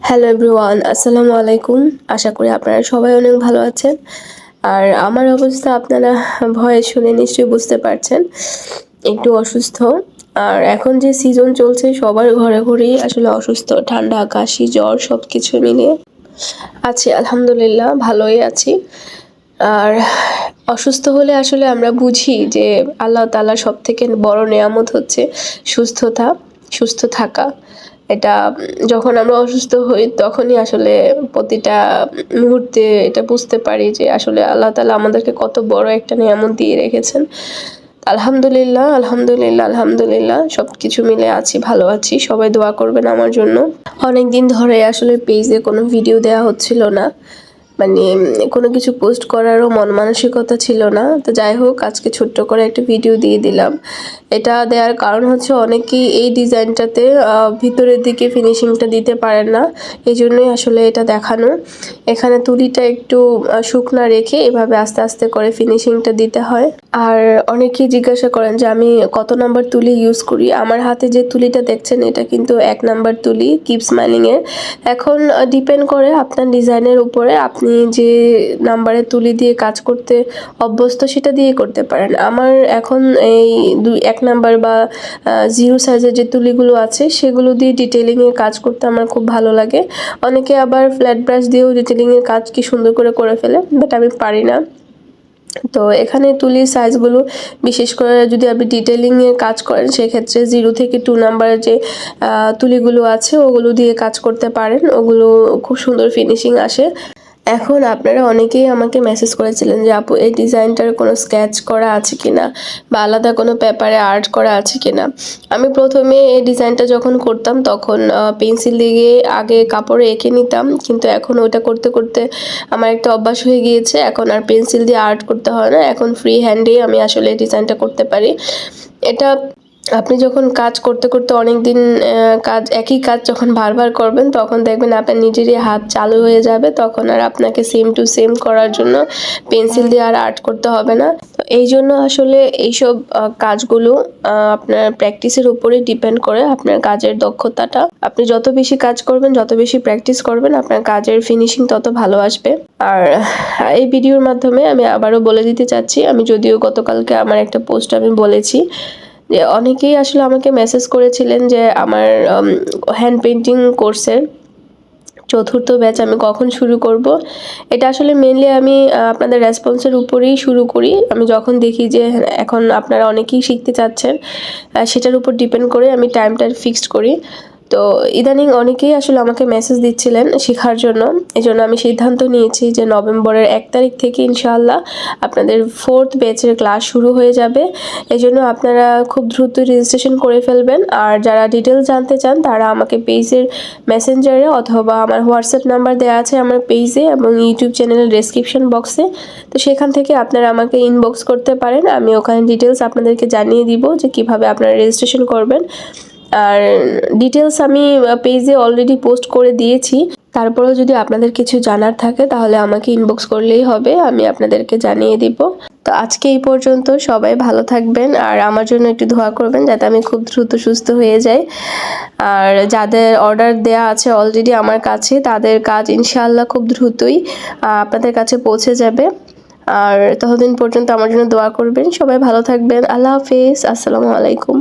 Hello everyone আসসালামু আলাইকুম আশা করি আপনারা সবাই অনেক ভালো আছেন। আর আমার অবস্থা আপনারা ভয়ে শুনে নিশ্চয়ই বুঝতে পারছেন। একটু অসুস্থ। আর এখন যে সিজন চলছে, সবার ঘরে ঘরেই আসলে অসুস্থ। ঠান্ডা, কাশি, জ্বর সব কিছু মিলিয়ে। আছি, আলহামদুলিল্লাহ, ভালোই আছি। আর অসুস্থ হলে আসলে আমরা বুঝি যে আল্লাহ তালা সব থেকে বড় নেয়ামত হচ্ছে সুস্থতা, সুস্থ থাকা। এটা, যখন আমরা অসুস্থ হই, তখনই আসলে প্রতিটা মুহূর্তে এটা বুঝতে পারি যে আসলে আল্লাহ তালা আমাদেরকে কত বড় একটা নিয়ামত দিয়ে রেখেছেন। আলহামদুলিল্লাহ আলহামদুলিল্লাহ আলহামদুলিল্লাহ সব কিছু মিলে আছি, ভালো আছি, সবাই দোয়া করবেন আমার জন্য। অনেক দিন ধরে আসলে পেজে কোনো ভিডিও দেওয়া হচ্ছিল না। মানে কোনো কিছু পোস্ট করারও মন মানসিকতা ছিল না। তো যাই হোক, আজকে ছোট্ট করে একটা ভিডিও দিয়ে দিলাম। এটা দেওয়ার কারণ হচ্ছে অনেকেই এই ডিজাইনটাতে ভিতরের দিকে ফিনিশিংটা দিতে পারেন না। এই জন্যই আসলে এটা দেখানো। এখানে তুলিটা একটু শুকনা রেখে এভাবে আস্তে আস্তে করে ফিনিশিংটা দিতে হয়। আর অনেকেই জিজ্ঞাসা করেন যে, আমি কত নাম্বার তুলি ইউজ করি? আমার হাতে যে তুলিটা দেখছেন, এটা কিন্তু এক নাম্বার তুলি কিপ স্মাইলিংয়ের এখন ডিপেন্ড করে আপনার ডিজাইনের উপরে আপনি আপনি যে নাম্বারে তুলি দিয়ে কাজ করতে অভ্যস্ত, সেটা দিয়ে করতে পারেন। আমার এখন এই দুই, এক নাম্বার বা জিরো সাইজের যে তুলিগুলো আছে, সেগুলো দিয়ে ডিটেলিংয়ের কাজ করতে আমার খুব ভালো লাগে। অনেকে আবার ফ্ল্যাট ব্রাশ দিয়েও ডিটেলিংয়ের কাজ কি সুন্দর করে করে ফেলে বাট আমি পারি না। তো এখানে তুলির সাইজগুলো বিশেষ করে যদি আপনি ডিটেলিংয়ে কাজ করেন, সেক্ষেত্রে জিরো থেকে টু নাম্বারের যে তুলিগুলো আছে, ওগুলো দিয়ে কাজ করতে পারেন। ওগুলো খুব সুন্দর ফিনিশিং আসে। এখন আপনারা অনেকেই আমাকে মেসেজ করেছিলেন যে, আপু, এই ডিজাইনটার কোনো স্কেচ করা আছে কি না বা আলাদা কোনো পেপারে আর্ট করা আছে কি না আমি প্রথমে এই ডিজাইনটা যখন করতাম, তখন পেন্সিল দিয়ে আগে কাপড়ে এঁকে নিতাম। কিন্তু এখন ওটা করতে করতে আমার একটা অভ্যাস হয়ে গিয়েছে। এখন আর পেন্সিল দিয়ে আর্ট করতে হয় না। এখন ফ্রি হ্যান্ডেই আমি আসলে ডিজাইনটা করতে পারি। এটা আপনি যখন কাজ করতে করতে অনেক দিন কাজ, একই কাজ যখন বারবার করবেন, তখন দেখবেন আপনার নিজেরই হাত চালু হয়ে যাবে। তখন আর আপনাকে সেম টু সেম করার জন্য পেন্সিল দিয়ে আর আর্ট করতে হবে না। তো এই জন্য আসলে এইসব কাজগুলো আপনার প্র্যাকটিসের উপরে ডিপেন্ড করে আপনার কাজের দক্ষতাটা। আপনি যত বেশি কাজ করবেন, যত বেশি প্র্যাকটিস করবেন, আপনার কাজের ফিনিশিং তত ভালো আসবে। আর, এই ভিডিওর মাধ্যমে আমি আবারও বলে দিতে চাচ্ছি, আমি যদিও গতকালকে আমার একটা পোস্ট আমি বলেছি অনেকেই আসলে আমাকে মেসেজ করেছিলেন যে আমার হ্যান্ড পেন্টিং কোর্সের চতুর্থ ব্যাচ আমি কখন শুরু করব। এটা আসলে মেনলি আমি আপনাদের রেসপন্সের উপরেই শুরু করি। আমি যখন দেখি যে এখন আপনারা অনেকেই শিখতে চাচ্ছেন সেটার উপর ডিপেন্ড করে আমি টাইমটা ফিক্সড করি। তো ইদানিং অনেকেই আসলে আমাকে মেসেজ দিচ্ছিলেন শেখার জন্য। এই জন্য আমি সিদ্ধান্ত নিয়েছি যে নভেম্বরের এক তারিখ থেকে ইনশাআল্লাহ আপনাদের ফোর্থ ব্যাচের ক্লাস শুরু হয়ে যাবে। এই জন্য আপনারা খুব দ্রুত রেজিস্ট্রেশন করে ফেলবেন। আর যারা ডিটেলস জানতে চান, তারা আমাকে পেজের মেসেঞ্জারে অথবা আমার হোয়াটসঅ্যাপ নাম্বার দেওয়া আছে আমার পেজে এবং ইউটিউব চ্যানেলের ডেসক্রিপশন বক্সে তো সেখান থেকে আপনারা আমাকে ইনবক্স করতে পারেন। আমি ওখানে ডিটেলস আপনাদেরকে জানিয়ে দিব যে কীভাবে আপনারা রেজিস্ট্রেশন করবেন। আর ডিটেলস আমি পেজে অলরেডি পোস্ট করে দিয়েছি। তারপরেও যদি আপনাদের কিছু জানার থাকে, তাহলে আমাকে ইনবক্স করলেই হবে, আমি আপনাদেরকে জানিয়ে দিব। তো আজকে এই পর্যন্ত, সবাই ভালো থাকবেন, আর আমার জন্য একটু ধোয়া করবেন, যাতে আমি খুব দ্রুত সুস্থ হয়ে যাই। আর যাদের অর্ডার দেয়া আছে অলরেডি আমার কাছে, তাদের কাজ ইনশাআল্লাহ খুব দ্রুতই আপনাদের কাছে পৌঁছে যাবে। আর ততদিন পর্যন্ত আমার জন্য দোয়া করবেন, সবাই ভালো থাকবেন, আল্লাহ হাফেজ, আসসালামু আলাইকুম।